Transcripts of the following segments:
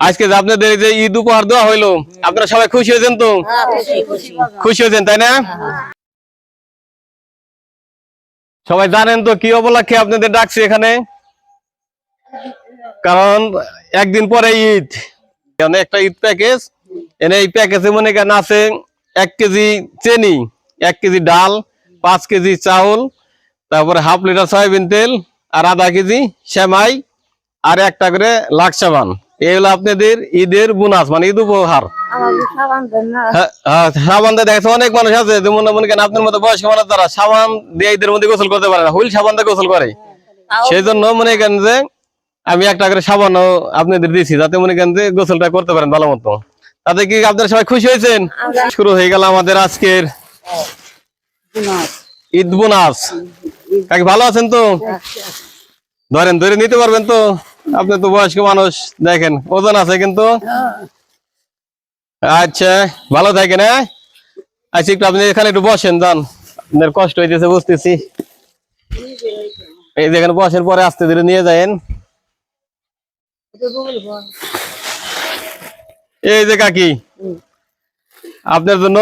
আজকে যে আপনাদের যে ঈদ উপহার দেওয়া হইল আপনারা সবাই খুশি হয়েছেন তো? খুশি হয়েছেন তাই না? সবাই জানেন তো কি উপলক্ষে আপনাদের ডাকছি এখানে? কারণ একদিন পরে ঈদ। এখানে একটা ঈদ প্যাকেজ। এনে এই প্যাকেজে মনে করেন আছে এক কেজি চেনি এক কেজি ডাল পাঁচ কেজি চাউল তারপরে হাফ লিটার সয়াবিন তেল আর আধা কেজি সেমাই আর একটা করে লাখ সাবান এই হলো আপনাদের ঈদের বোনাস মানে ঈদ উপহার। হ্যাঁ, হ্যাঁ, সাবান দিয়ে দেখেছে অনেক মানুষ আছে যেমন মনে করেন আপনার মতো বয়স্ক মানুষ তারা সাবান দিয়ে ঈদের মধ্যে গোসল করতে পারে না হুইল সাবান দিয়ে গোসল করে। সেই জন্য মনে করেন যে আমি একটা করে সাবানও আপনাদের দিয়েছি যাতে মনে করেন যে গোসলটা করতে পারেন ভালো মতো। তাতে কি আপনারা সবাই খুশি হয়েছেন? শুরু হয়ে গেল আমাদের আজকের ঈদ বোনাস। কাকি ভালো আছেন তো? ধরেন ধরে নিতে পারবেন তো? আপনি তো বয়স্ক মানুষ দেখেন ওজন আছে কিন্তু। আচ্ছা ভালো থাকেন হ্যাঁ? আচ্ছা একটু আপনি এখানে একটু বসেন যান। আপনার কষ্ট হইতেছে বুঝতেছি। এই যেখানে বসের পরে আস্তে ধীরে নিয়ে যায়েন। এই যে কাকি আপনার জন্য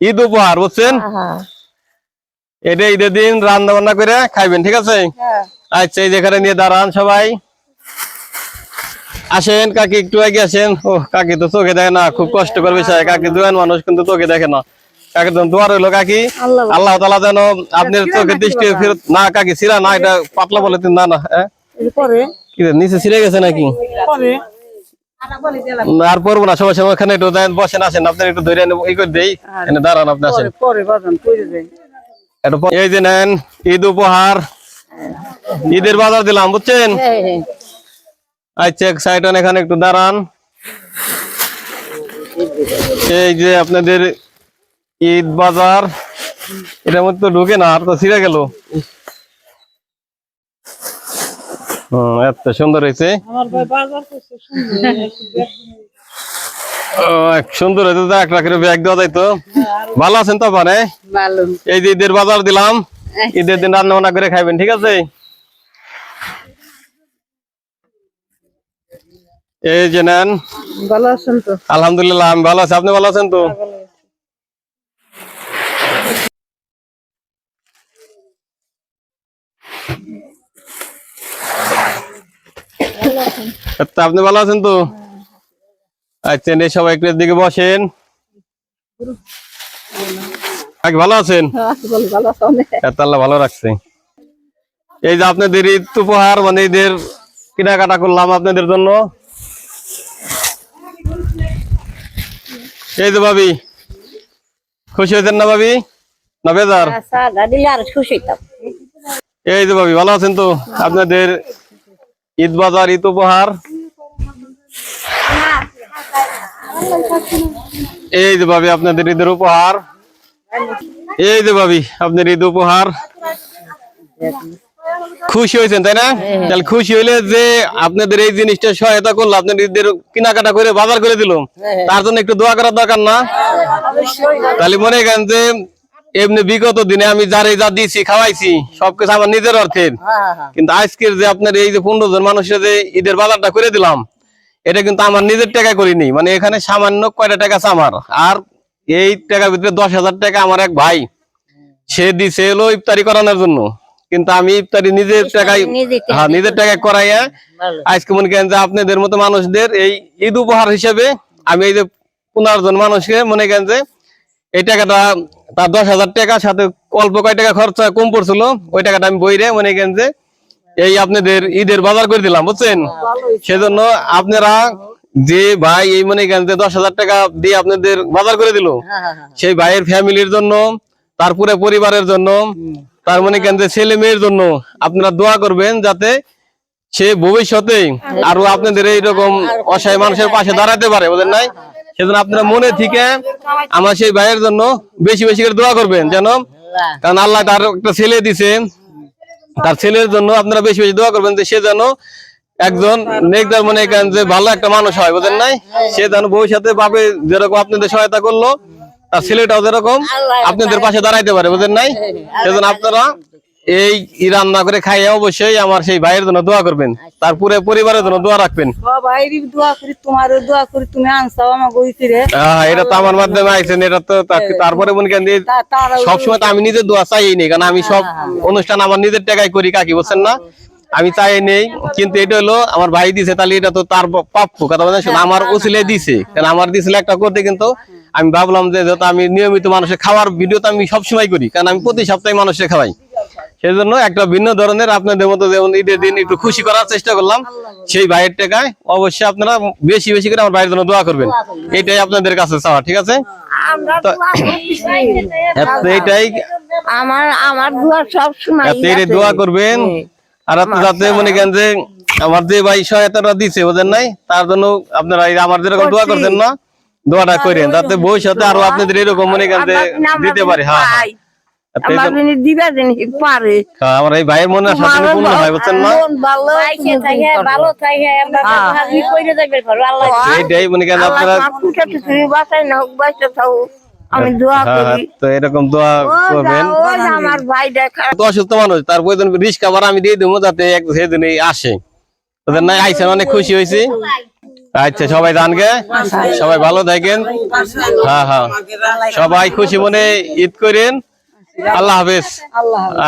ঈদ উপহার বুঝছেন? এটা ঈদের দিন রান্না বান্না করে খাইবেন ঠিক আছে? হ্যাঁ। আচ্ছা এই যেখানে নিয়ে দাঁড়ান সবাই। আসেন কাকি একটু আগে আসেন। ও কাকি তো চোখে দেখে না খুব কষ্ট করবে কাকি দুয়ান মানুষ কিন্তু চোখে দেখে না। কাকি তো দোয়ার হইল কাকি। আল্লাহ তালা যেন আপনার চোখে দৃষ্টি ফেরত না কাকি সিরা না এটা পাতলা বলে না না হ্যাঁ? নিচে ছিঁড়ে গেছে নাকি? আর পড়ব না সবাই সবাই ওখানে একটু বসেন আসেন আপনার একটু ধরে ই করে দেই। এনে দাঁড়ান আপনি আসেন। দেয় এই যে নেন ঈদ উপহার। ঈদের বাজার দিলাম বুঝছেন? হ্যাঁ হ্যাঁ। আচ্ছা এক সাইড এখানে একটু দাঁড়ান। এই যে আপনাদের ঈদ বাজার এটার মধ্যে তো ঢুকে না আর তো ছিঁড়ে গেল। হম এত সুন্দর হয়েছে। আমার ভাই বাজার করছে ও, এক সুন্দর হয়েছে তো একটা ব্যাগ দেওয়া যাইতো ভালো আছেন তো মানে এই যে ঈদের বাজার দিলাম ঈদের দিন রান্না বান্না করে খাইবেন ঠিক আছে? এই যে নেন। ভালো আছেন তো? আলহামদুলিল্লাহ আমি ভালো আছি। আপনি ভালো আছেন তো? আপনি ভালো আছেন তো? আচ্ছা এই সবাই একটু দিকে বসেন। ভালো আছেন? আল্লাহ ভালো রাখছে। এই যে আপনাদের ঈদ উপহার মানে ঈদের কেনাকাটা করলাম আপনাদের জন্য। এই যে ভাবি খুশি হয়েছেন না ভাবি? না বেজার? এই যে ভাবি ভালো আছেন তো? আপনাদের ঈদ বাজার ঈদ উপহার? এই যে ভাবি আপনাদের ঈদের উপহার। এই যে ভাবি আপনার ঈদ উপহার। খুশি হয়েছেন তাই না? তাহলে খুশি হইলে যে আপনাদের এই জিনিসটা সহায়তা করল আপনার ঈদের কেনাকাটা করে বাজার করে দিল তার জন্য একটু দোয়া করার দরকার না? তাহলে মনে করেন যে এমনি বিগত দিনে আমি যারে যা দিয়েছি খাওয়াইছি সবকিছু আমার নিজের অর্থের কিন্তু আজকের যে আপনার এই যে পনেরো জন মানুষের যে ঈদের বাজারটা করে দিলাম এটা কিন্তু আমার নিজের টাকা করিনি। মানে এখানে সামান্য কয়টা টাকা আছে আমার? আর এই টাকার ভিতরে দশ হাজার টাকা আমার এক ভাই সে দিছে এলো ইফতারি করানোর জন্য। কিন্তু আমি ইফতারি নিজের টাকায় টাকা হ্যাঁ নিজের টাকায় করাইয়া আজকে মনে করেন যে আপনাদের মতো মানুষদের এই ঈদ উপহার হিসেবে আমি এই যে পনেরো জন মানুষকে মনে করেন যে এই টাকাটা তার দশ হাজার টাকা সাথে অল্প কয় টাকা খরচা কম পড়ছিল ওই টাকাটা আমি বইরে মনে করেন যে এই আপনাদের ঈদের বাজার করে দিলাম বুঝছেন? সেজন্য আপনারা যে ভাই এই মনে করেন যে দশ হাজার টাকা দিয়ে আপনাদের বাজার করে দিল সেই ভাইয়ের ফ্যামিলির জন্য তার পুরো পরিবারের জন্য তার মানে কেন ছেলে মেয়ের জন্য আপনারা দোয়া করবেন যাতে সে ভবিষ্যতে আরও আপনাদের এইরকম অসহায় মানুষের পাশে দাঁড়াতে পারে, বুঝলেন নাই? সেজন্য আপনারা মনে থেকে আমার সেই ভাইয়ের জন্য বেশি বেশি করে দোয়া করবেন যেন কারণ আল্লাহ তার একটা ছেলে দিছে। তার ছেলের জন্য আপনারা বেশি বেশি দোয়া করবেন যে সে যেন একজন নেকদার মনে করেন যে ভালো একটা মানুষ হয়, বুঝলেন নাই? সে যেন ভবিষ্যতে ভাবে যেরকম আপনাদের সহায়তা করল তার ছেলেটাও যেরকম আপনাদের পাশে দাঁড়াইতে পারে বুঝলেন নাই? সেজন্য আপনারা এই রান্না করে খাইয়ে অবশ্যই আমার সেই ভাইয়ের জন্য দোয়া করবেন। তার পুরো পরিবারের জন্য দোয়া রাখবেন। দোয়া করি তোমারও দোয়া করি তুমি আনসাও আমার গইছি রে আহ, এটা তো আমার মাধ্যমে আইছেন এটা তো তারপরে মনে করেন যে তা- তারা সবসময় তো আমি নিজের দোয়া চাই নেই কারণ আমি সব অনুষ্ঠান আমার নিজের টাকায় করি কাকি বলছেন না? আমি চাই নেই কিন্তু এটা হলো আমার ভাই দিছে তাহলে এটা তো তার প্রাপ্য। কথা বলেন শোনো, আমার উচিলে দিছে কারণ আমার দিছিল একটা করতে কিন্তু আমি ভাবলাম যে যেহেতু আমি নিয়মিত মানুষের খাওয়ার ভিডিও তো আমি সবসময় করি কারণ আমি প্রতি সপ্তাহে মানুষের খাওয়াই। সেই জন্য একটা ভিন্ন ধরনের আপনাদের মতো যেমন ঈদের দিন একটু খুশি করার চেষ্টা করলাম সেই ভাইয়ের টাকায় অবশ্যই আপনারা বেশি বেশি করে আমার ভাইয়ের জন্য দোয়া করবেন। এটাই আপনাদের কাছে চাওয়া ঠিক আছে? এইটাই আমার আমার দোয়া সব সময় এত দোয়া করবেন। আর আপনি যাতে মনে করেন যে আমার যে ভাই সহায়তাটা দিছে ওদের নাই? তার জন্য আপনারা আমার যেরকম দোয়া করছেন না দোয়াটা করেন যাতে ভবিষ্যতে আরও আপনাদের এরকম মনে করেন যে দিতে পারে হ্যাঁ হ্যাঁ। হ্যাঁ, আমার এই ভাইয়ের মনে পূর্ণ হয় বুঝছেন না? এইটাই মনে করেন আপনারা বাঁচাই না হোক বাঁচতে থাকো আমি দোয়া করি। তো এরকম দোয়া করবেন। ও যে আমার ভাই দেখা। তো অসুস্থ মানুষ তার প্রয়োজন রিস্ক আবার আমি দিয়ে দেবো যাতে এক সেদিনই আসে। ওদের নাই আইসেন অনেক খুশি হয়েছি। আচ্ছা সবাই দানকে? সবাই ভালো থাকেন। হ্যাঁ হ্যাঁ। সবাই খুশি মনে ঈদ করেন। আল্লাহ হাফেজ। আল্লাহ আচ্ছা।